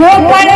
Gopal